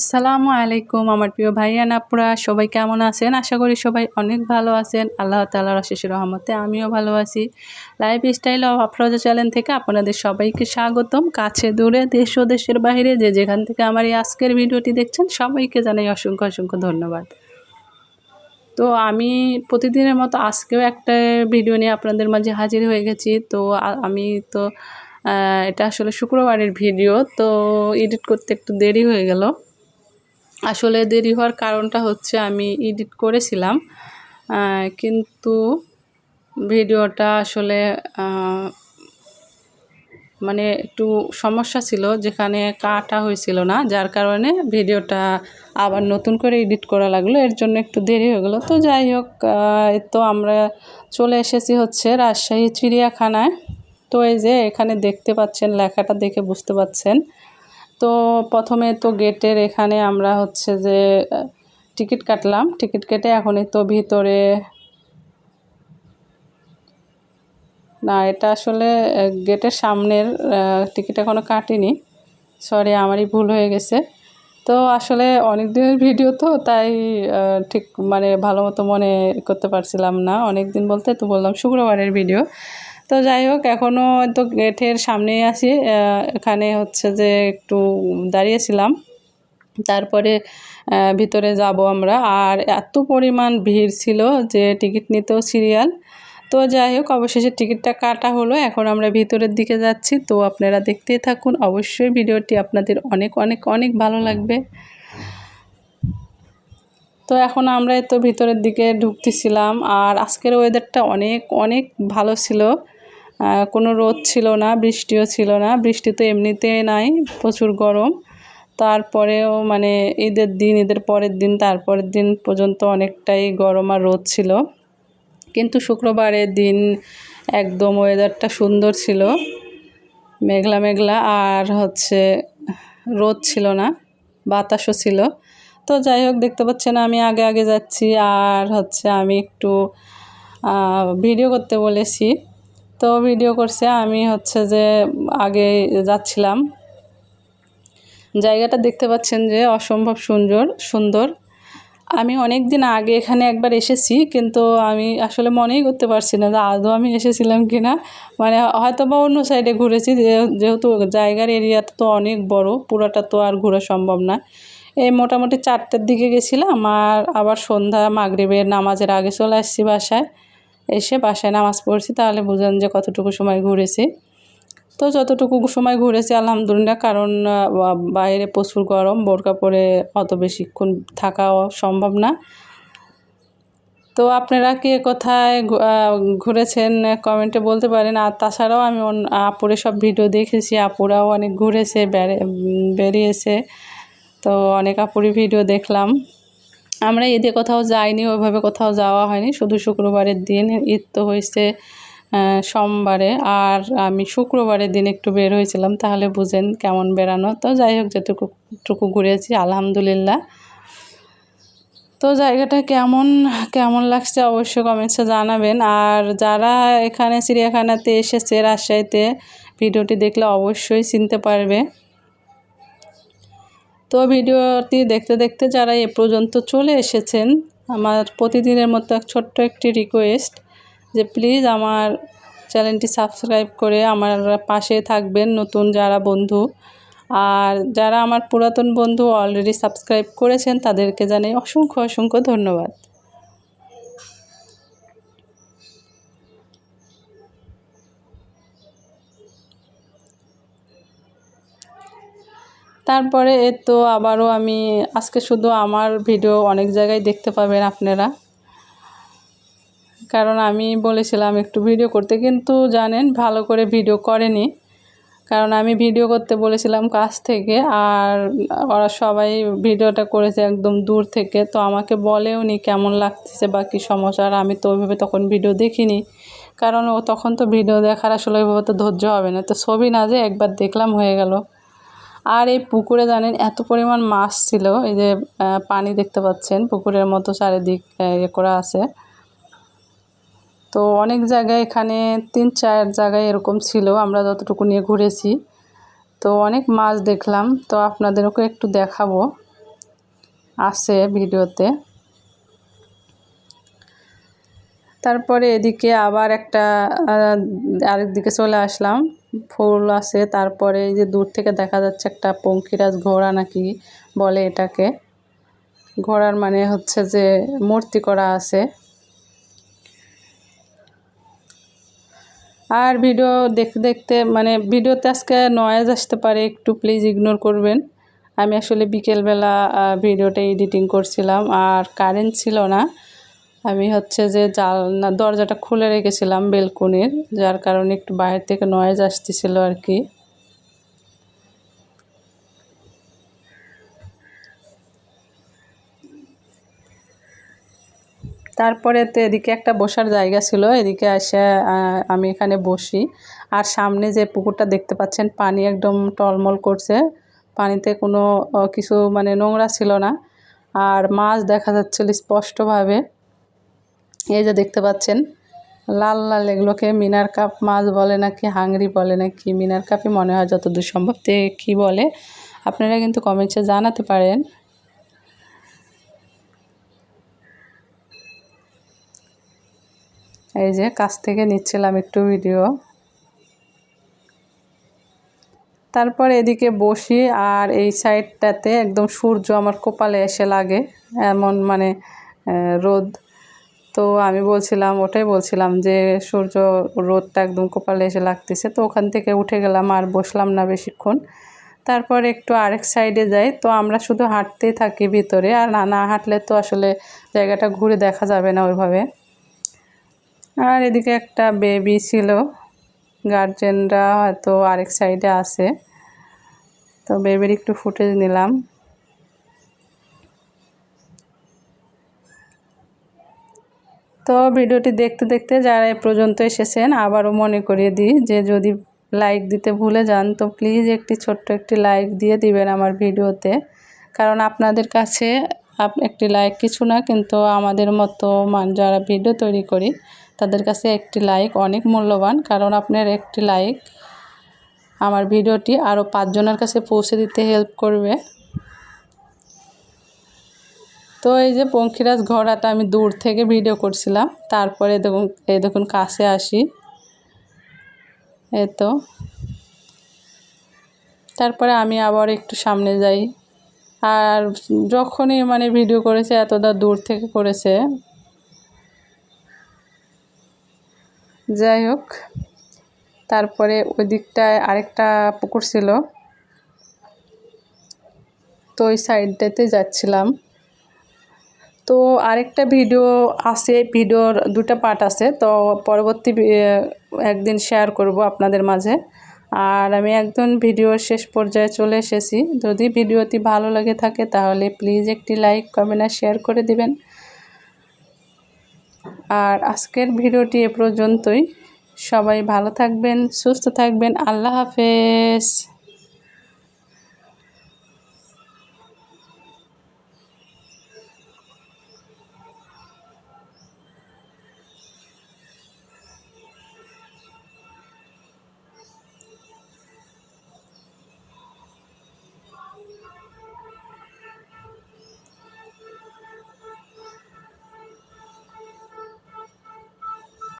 আসসালামু আলাইকুম, আমার প্রিয় ভাইয়ান আপুরা, সবাই কেমন আছেন? আশা করি সবাই অনেক ভালো আছেন। আল্লাহ তালার অশেষ রহমতে আমিও ভালো আছি। Life style of Afroza channel থেকে আপনাদের সবাইকে স্বাগতম। কাছে দূরে, দেশ ও দেশের বাইরে যে যেখান থেকে আমার এই আজকের ভিডিওটি দেখছেন, সবাইকে জানাই অসংখ্য অসংখ্য ধন্যবাদ। তো আমি প্রতিদিনের মতো আজকেও একটা ভিডিও নিয়ে আপনাদের মাঝে হাজির হয়ে গেছি। তো আমি তো এটা আসলে শুক্রবারের ভিডিও, তো এডিট করতে একটু দেরি হয়ে গেল। আসলে দেরি হওয়ার কারণটা হচ্ছে আমি এডিট করেছিলাম কিন্তু ভিডিওটা আসলে মানে একটু সমস্যা ছিল, যেখানে কাটা হয়েছিল না, যার কারণে ভিডিওটা আবার নতুন করে এডিট করা লাগল, এর জন্য একটু দেরি হয়ে গেলো। তো যাই হোক তো আমরা চলে এসেছি হচ্ছে রাজশাহী চিড়িয়াখানায়। তো এই যে এখানে দেখতে পাচ্ছেন, লেখাটা দেখে বুঝতে পাচ্ছেন তো প্রথমে তো গেটের এখানে আমরা হচ্ছে যে টিকিট কাটলাম। টিকিট কেটে এখনই তো ভিতরে না, এটা আসলে গেটের সামনের টিকিট এখনও কাটিনি। সরি, আমারই ভুল হয়ে গেছে। তো আসলে অনেক দিনের ভিডিও তো, তাই ঠিক মানে ভালো মতো মনে করতে পারছিলাম না। অনেক দিন বলতে তো বললাম শুক্রবারের ভিডিও। তো যাই হোক এখনও তো গেটের সামনেই আসি এখানে হচ্ছে যে একটু দাঁড়িয়েছিলাম। তারপরে ভিতরে যাব আমরা। আর এত পরিমাণ ভিড় ছিল যে টিকিট নিতেও সিরিয়াল। তো যাই হোক, অবশেষে টিকিটটা কাটা হলো। এখন আমরা ভিতরের দিকে যাচ্ছি। তো আপনারা দেখতেই থাকুন, অবশ্যই ভিডিওটি আপনাদের অনেক অনেক অনেক ভালো লাগবে। তো এখন আমরা তো ভিতরের দিকে ঢুকতেছিলাম। আর আজকের ওয়েদারটা অনেক অনেক ভালো ছিল। কোনো রোদ ছিল না, বৃষ্টিও ছিল না। বৃষ্টি তো এমনিতে নাই, প্রচুর গরম। তারপরেও মানে ঈদের দিন, ঈদের পরের দিন, তারপরের দিন পর্যন্ত অনেকটাই গরম আর রোদ ছিল। কিন্তু শুক্রবারের দিন একদম ওয়েদারটা সুন্দর ছিল, মেঘলা মেঘলা, আর হচ্ছে রোদ ছিল না, বাতাসও ছিল। তো যাই হোক, দেখতে পাচ্ছেন আমি আগে আগে যাচ্ছি, আর হচ্ছে আমি একটু ভিডিও করতে বলেছি। তো ভিডিও করছে, আমি হচ্ছে যে আগে যাচ্ছিলাম। জায়গাটা দেখতে পাচ্ছেন যে অসম্ভব সুন্দর সুন্দর। আমি অনেক দিন আগে এখানে একবার এসেছি, কিন্তু আমি আসলে মনেই করতে পারছি না যে আদৌ আমি এসেছিলাম কি না মানে হয়তো বা অন্য সাইডে ঘুরেছি যেহেতু জায়গার এরিয়াটা তো অনেক বড়, পুরোটা তো আর ঘোরা সম্ভব না। এই মোটামুটি চারটের দিকে গেছিলাম, আর আবার সন্ধ্যা মাগরীবের নামাজের আগে চলে আসছি বাসায়। এসে বাসায় নামাজ পড়ছি, তাহলে বুঝেন যে কতটুকু সময় ঘুরেছি। তো যতটুকু সময় ঘুরেছি, আলহামদুলিল্লাহ, কারণ বাইরে প্রচুর গরম, বোরকা পরে অত বেশিক্ষণ থাকাও সম্ভব না। তো আপনারা কে কোথায় ঘুরেছেন কমেন্টে বলতে পারেন। আর তাছাড়াও আমি আপুরে সব ভিডিও দেখেছি, আপুরাও অনেক ঘুরেছে, বেড়ে বেরিয়েছে। তো অনেক আপুরি ভিডিও দেখলাম। আমরা ঈদে কোথাও যাইনি, ওইভাবে কোথাও যাওয়া হয়নি। শুধু শুক্রবারের দিন ঈদ তো হয়েছে সোমবারে। আর আমি শুক্রবারের দিন একটু বের হয়েছিলাম, তাহলে বুঝেন কেমন বেড়ানো। তো যাই হোক, যেটুকু, টুকু ঘুরেছি, আলহামদুলিল্লাহ। তো জায়গাটা কেমন কেমন লাগছে অবশ্যই কমেন্টসে জানাবেন। আর যারা এখানে চিড়িয়াখানাতে এসেছে, রাজশাহীতে, ভিডিওটি দেখলে অবশ্যই চিনতে পারবে। তো ভিডিওটি দেখতে দেখতে যারা এ পর্যন্ত চলে এসেছেন, আমার প্রতিদিনের মতো এক ছোট্ট একটি রিকোয়েস্ট যে প্লিজ আমার চ্যানেলটি সাবস্ক্রাইব করে আমার পাশে থাকবেন নতুন যারা বন্ধু। আর যারা আমার পুরাতন বন্ধু অলরেডি সাবস্ক্রাইব করেছেন, তাদেরকে জানাই অসংখ্য অসংখ্য ধন্যবাদ। তারপরে এ তো আবারও আমি আজকে শুধু আমার ভিডিও অনেক জায়গায় দেখতে পাবেন আপনারা। কারণ আমি বলেছিলাম একটু ভিডিও করতে, কিন্তু জানেন ভালো করে ভিডিও করেনি। কারণ আমি ভিডিও করতে বলেছিলাম কাছ থেকে, আর ওরা সবাই ভিডিওটা করেছে একদম দূর থেকে। তো আমাকে বলেও নি কেমন লাগতেছে বা কী সমস্যা, আর আমি তো ওইভাবে তখন ভিডিও দেখিনি। কারণ ও তখন তো ভিডিও দেখার আসলে ওইভাবে তো ধৈর্য হবে না। তো ছবি না যে একবার দেখলাম হয়ে গেল। আর এই পুকুরে জানেন এত পরিমাণ মাছ ছিল, এই যে পানি দেখতে পাচ্ছেন, পুকুরের মতো চারিদিক ইয়ে করা আছে। তো অনেক জায়গায় এখানে তিন চার জায়গায় এরকম ছিল, আমরা যতটুকু নিয়ে ঘুরেছি। তো অনেক মাছ দেখলাম, তো আপনাদেরকে একটু দেখাবো। আছে ভিডিওতে। তারপরে এদিকে আবার একটা আরেক দিকে চলে আসলাম। ফুল আছে, তারপরে এই যে দূর থেকে দেখা যাচ্ছে একটা পঙ্কিরাজ ঘোড়া নাকি বলে এটাকে। ঘোড়ার মানে হচ্ছে যে মূর্তি করা আছে। আর ভিডিও দেখতে দেখতে মানে ভিডিওতে আজকে নয়েজ আসতে পারে, একটু প্লিজ ইগনোর করবেন। আমি আসলে বিকেলবেলা ভিডিওটা এডিটিং করছিলাম, আর কারেন্ট ছিল না। আমি হচ্ছে যে জাল না দরজাটা খুলে রেখেছিলাম বেলকনির, যার কারণে একটু বাইরে থেকে নয়েজ আসতেছিল আর কি। তারপরে তো এদিকে একটা বসার জায়গা ছিল, এদিকে এসে আমি এখানে বসি। আর সামনে যে পুকুরটা দেখতে পাচ্ছেন, পানি একদম টলমল করছে। পানিতে কোনো কিছু মানে নোংরা ছিল না। আর মাছ দেখা যাচ্ছিল স্পষ্টভাবে। এই যে দেখতে পাচ্ছেন, লাল লাল এগুলোকে মিনার কাপ মাছ বলে নাকি, হাংরি বলে নাকি, মিনার কাপই মনে হয় যতদূর সম্ভব তে কী বলে, আপনারা কিন্তু কমেন্টসে জানাতে পারেন। এই যে কাছ থেকে নিচ্ছিলাম একটু ভিডিও। তারপর এদিকে বসি আর এই সাইডটাতে একদম সূর্য আমার কপালে এসে লাগে, এমন মানে রোদ। তো আমি বলছিলাম, ওটাই বলছিলাম যে সূর্য রোদটা একদম কপালে এসে লাগতেছে, তো ওখান থেকে উঠে গেলাম আর বসলাম না বেশিক্ষণ। তারপর একটু আরেক সাইডে যাই, তো আমরা শুধু হাঁটতেই থাকি ভিতরে, আর না না হাঁটলে তো আসলে জায়গাটা ঘুরে দেখা যাবে না ওইভাবে। আর এদিকে একটা বেবি ছিল, গার্জেনরা হয়তো আরেক সাইডে আছে, তো বেবির একটু ফুটেজ নিলাম। তো ভিডিওটি দেখতে দেখতে যারা এ পর্যন্ত এসেছেন, আবারও মনে করিয়ে দিই যে যদি লাইক দিতে ভুলে যান, তো প্লিজ একটি ছোট্ট একটি লাইক দিয়ে দিবেন আমার ভিডিওতে। কারণ আপনাদের কাছে একটি লাইক কিছু না, কিন্তু আমাদের মতো মান যারা ভিডিও তৈরি করি, তাদের কাছে একটি লাইক অনেক মূল্যবান। কারণ আপনার একটি লাইক আমার ভিডিওটি আরও পাঁচজনের কাছে পৌঁছে দিতে হেল্প করবে। তো এই যে পঙ্খিরাজ ঘোড়াটা আমি দূর থেকে ভিডিও করছিলাম। তারপরে দেখুন, এই দেখুন কাছে আসি। এ তো। তারপরে আমি আবার একটু সামনে যাই। আর যখনই মানে ভিডিও করেছে, এতটা দূর থেকে করেছে। যাই হোক, তারপরে ওই দিকটায় আরেকটা পুকুর ছিল। তো ওই সাইডটাতে যাচ্ছিলাম। তো আরেকটা ভিডিও আছে, ভিডিওর দুটা পার্ট আছে, তো পরবর্তী একদিন শেয়ার করব আপনাদের মাঝে। আর আমি একদম ভিডিওর শেষ পর্যায়ে চলে এসেছি। যদি ভিডিওটি ভালো লাগে থাকে, তাহলে প্লিজ একটি লাইক কমেন্ট আর শেয়ার করে দিবেন। আর আজকের ভিডিওটি এ পর্যন্তই। সবাই ভালো থাকবেন, সুস্থ থাকবেন। আল্লাহ হাফেজ।